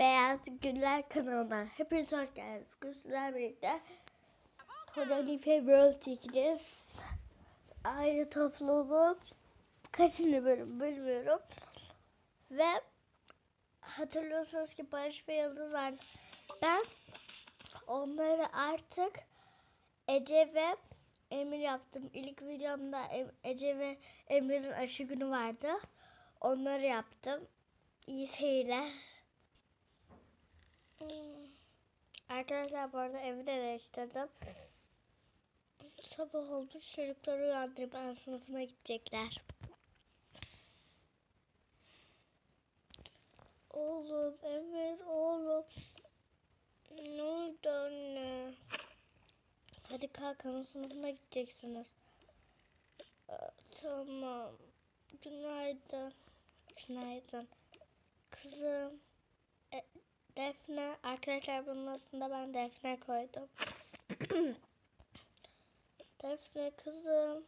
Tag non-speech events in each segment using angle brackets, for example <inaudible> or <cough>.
Beyaz Güller kanalına hepiniz hoş geldiniz. Bugün sizlerle birlikte Todalife World çekeceğiz. Aile topluluğu kaçıncı bölüm bilmiyorum. Ve hatırlıyorsunuz ki Barış ve Yıldız vardı. Ben onları artık Ece ve Emir yaptım. İlk videomda Ece ve Emir'in aşı günü vardı. Onları yaptım. İyi seyirler. Arkadaşlar bu arada evi de değiştirdim. Sabah oldu. Çocukları uyandırıp ben sınıfına gidecekler. Oğlum, Emir, oğlum. Ne oldu anne? Hadi kalkın sınıfına gideceksiniz. Aa, Tamam. Günaydın. Günaydın. Kızım. Defne. Arkadaşlar bunun adını ben Defne koydum. <coughs> Defne kızım.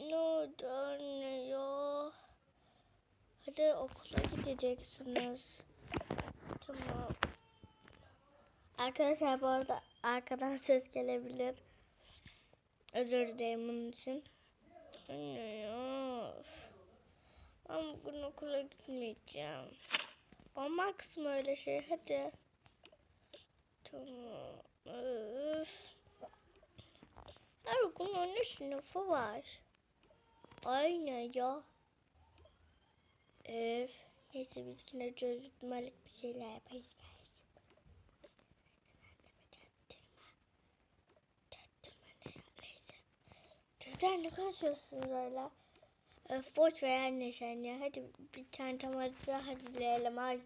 Ne oldu anne ya? Hadi okula gideceksiniz. Tamam. Arkadaşlar bu arada arkadan ses gelebilir. Özür dilerim bunun için. Anne ya. Ben bugün okula gitmeyeceğim. Olmaz kısmı öyle şey hadi. Tamam. Öf. Her gün onun sınıfı var. Aynen ya. Öf. Neyse biz yine çözülmalik bir şeyler yaparız. Çaktırma ne neyse. Çocuklar ne konuşuyorsunuz öyle? Öf boş ver anne ya. Hadi bir tane tamamızı hazırlayalım ay.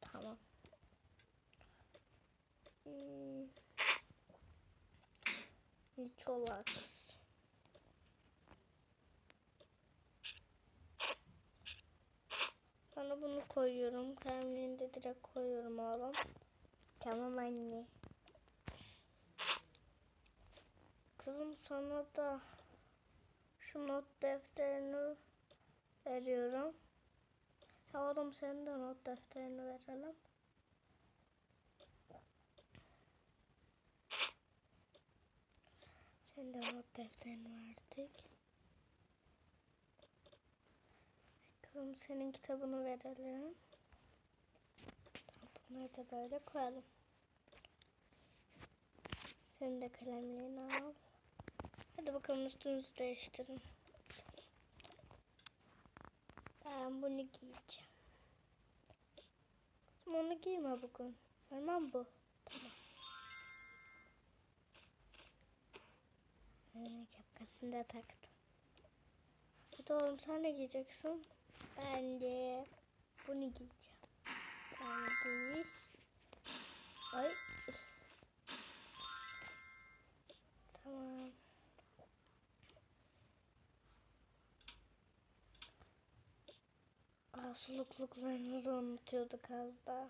Tamam. Hmm. Niçolar. Sana bunu koyuyorum. Kalemliğini de direkt koyuyorum oğlum. Tamam anne. Kızım sana da şu not defterini veriyorum. Ya oğlum senin de not defterini verelim. Sen de not defterini verdik. Kızım senin kitabını verelim. Bunları da böyle koyalım. Senin de kalemliğini al. Hadi bakalım üstünüzü değiştirin. Ben bunu giyeceğim. Onu giyme bugün. Tamam bu. Tamam. Öyle şapkasını da taktım. Oğlum sen ne giyeceksin? Ben de bunu giyeceğim. Sen giy. Ay. Tamam. Aa, sulukluklarınızı unutuyorduk az daha.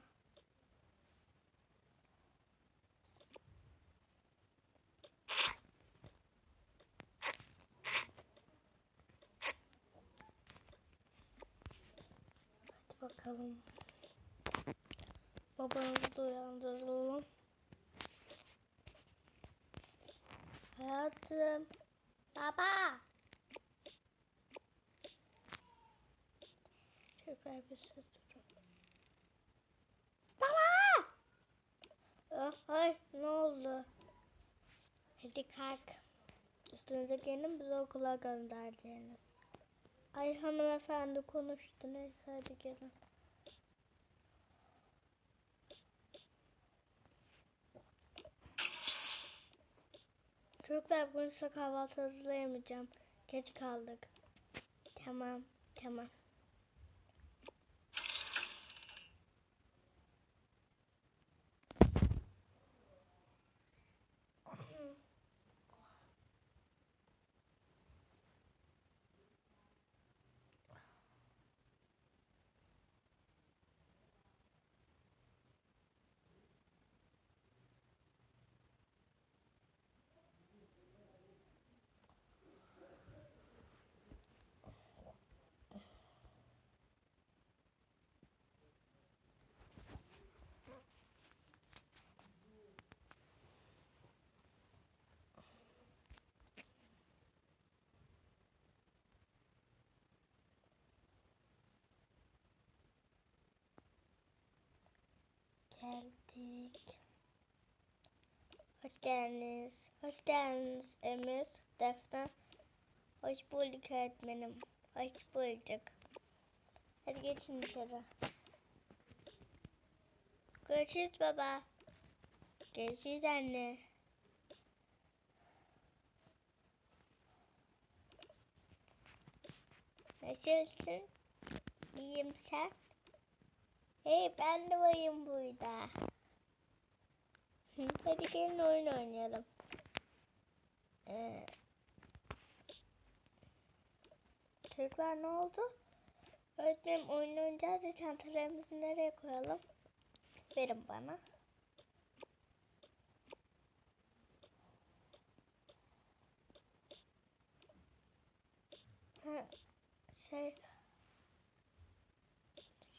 Hadi bakalım. Babanızı da uyandıralım. Hayatım. Baba. Ses durun. Baba! Ah, ay ne oldu? Hadi kalk. Üstünüze gelin bizi okula göndereceğiniz. Ay hanımefendi konuştu. Neyse hadi gelin. Çocuklar bugün size kahvaltı hazırlayamayacağım. Geç kaldık. Tamam, tamam. Geldiniz. Hoş geldiniz Emir, Defne. Hoş bulduk öğretmenim. Hoş bulduk. Hadi geçin içeri. Görüşürüz baba. Görüşürüz anne. Nasılsın? İyiyim sen? Hey ben de varım burada. Hadi gelin oyun oynayalım. Ee, çocuklar ne oldu? Öğretmenim oyun oynayacağız ya çantalarımızı nereye koyalım? Verin bana. Ha, şey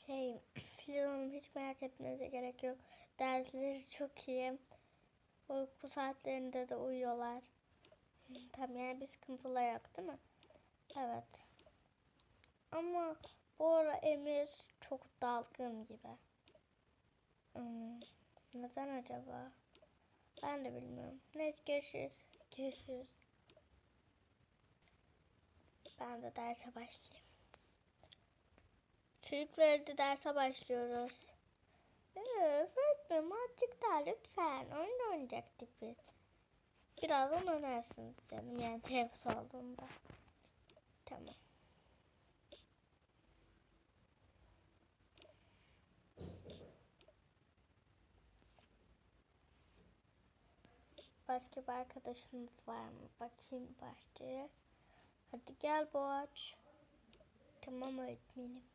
şey <clears throat> Hanım hiç merak etmenize gerek yok. Dersleri çok iyi. Uyku saatlerinde de uyuyorlar. Tamam yani bir sıkıntılar yok değil mi? Evet. Ama bu ara Emir çok dalgın gibi. Hmm, neden acaba? Ben de bilmiyorum. Neyse görüşürüz. Görüşürüz. Ben de derse başlayayım. Çocuklar da derse başlıyoruz. Öf öğretmenim azıcık daha lütfen. Oyun oynayacaktık biz. Birazdan oynarsınız canım. Yani teneffüs olduğunda. Tamam. Başka bir arkadaşınız var mı? Bakayım bahçeye. Hadi gel Boğaç. Tamam öğretmenim.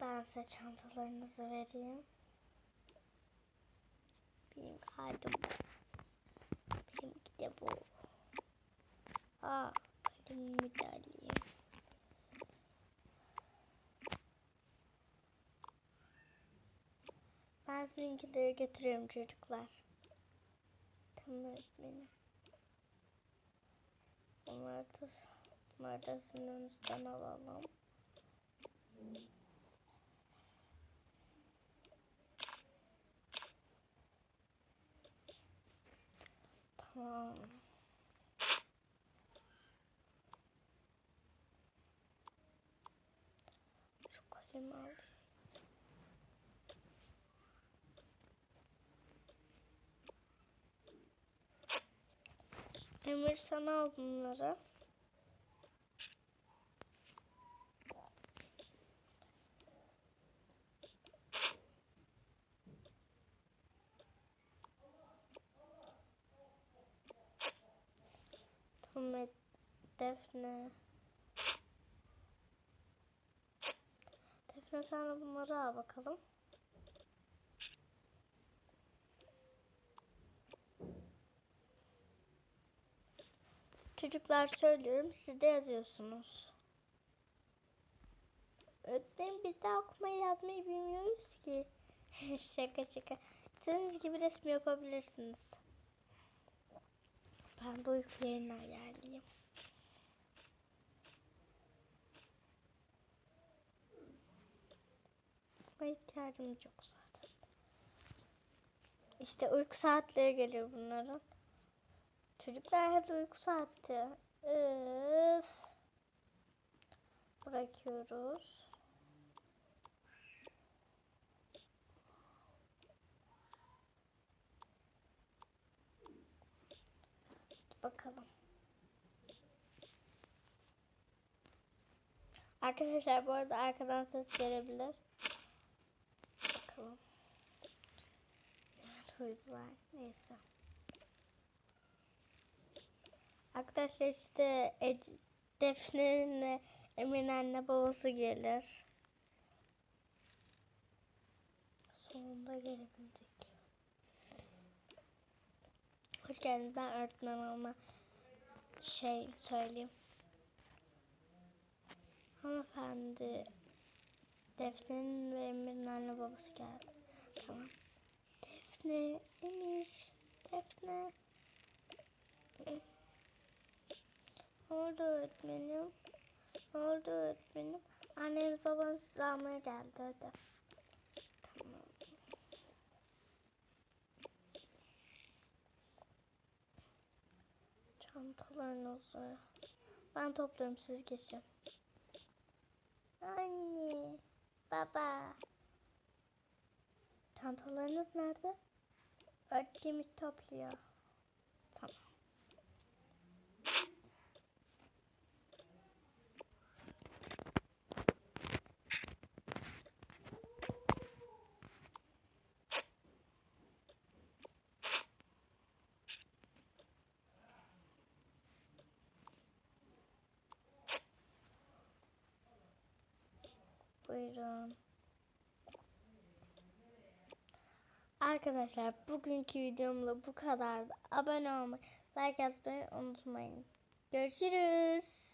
Ben size çantalarınızı vereyim. Benim kaydım. Benimki de bu. Aa, kalemimi de alayım. Ben sizinkileri getiriyorum çocuklar. Tamam öğretmenim. Bunları da, bunları da alalım. Şu kalemi alayım. Emir sana al bunları. Tamam Defne. Defne sen bunları al bakalım. Çocuklar söylüyorum siz de yazıyorsunuz. Öğretmenim biz de okumayı yazmayı bilmiyoruz ki. <laughs> şaka şaka. Sizin gibi resim yapabilirsiniz. Ben de uyku yerini ayarlayayım. Ama ihtiyacımız yok zaten. İşte uyku saatleri geliyor bunların. Çocuklar hadi uyku saati. Öf. Bırakıyoruz. Bakalım. Arkadaşlar bu arada arkadan ses gelebilir. Bakalım. Uydular. Neyse. Arkadaşlar işte Defne'nin Emin anne babası gelir. Sonunda gelebildik. Hoş geldiniz. Ben öğretmen olma şey söyleyeyim. Hanımefendi Defne'nin ve Emir'in anne babası geldi. Tamam. Defne, Emir, Defne. Orada öğretmenim. Ne oldu öğretmenim? Anneniz babanız sizi almaya geldi hadi. Tamam. Çantalarınızı. Ben topluyorum siz geçin. Anne, baba. Çantalarınız nerede? Öğretmenimiz topluyor. Tamam. Buyurun. Arkadaşlar bugünkü videomda bu kadardı. Abone olmayı, like atmayı unutmayın. Görüşürüz.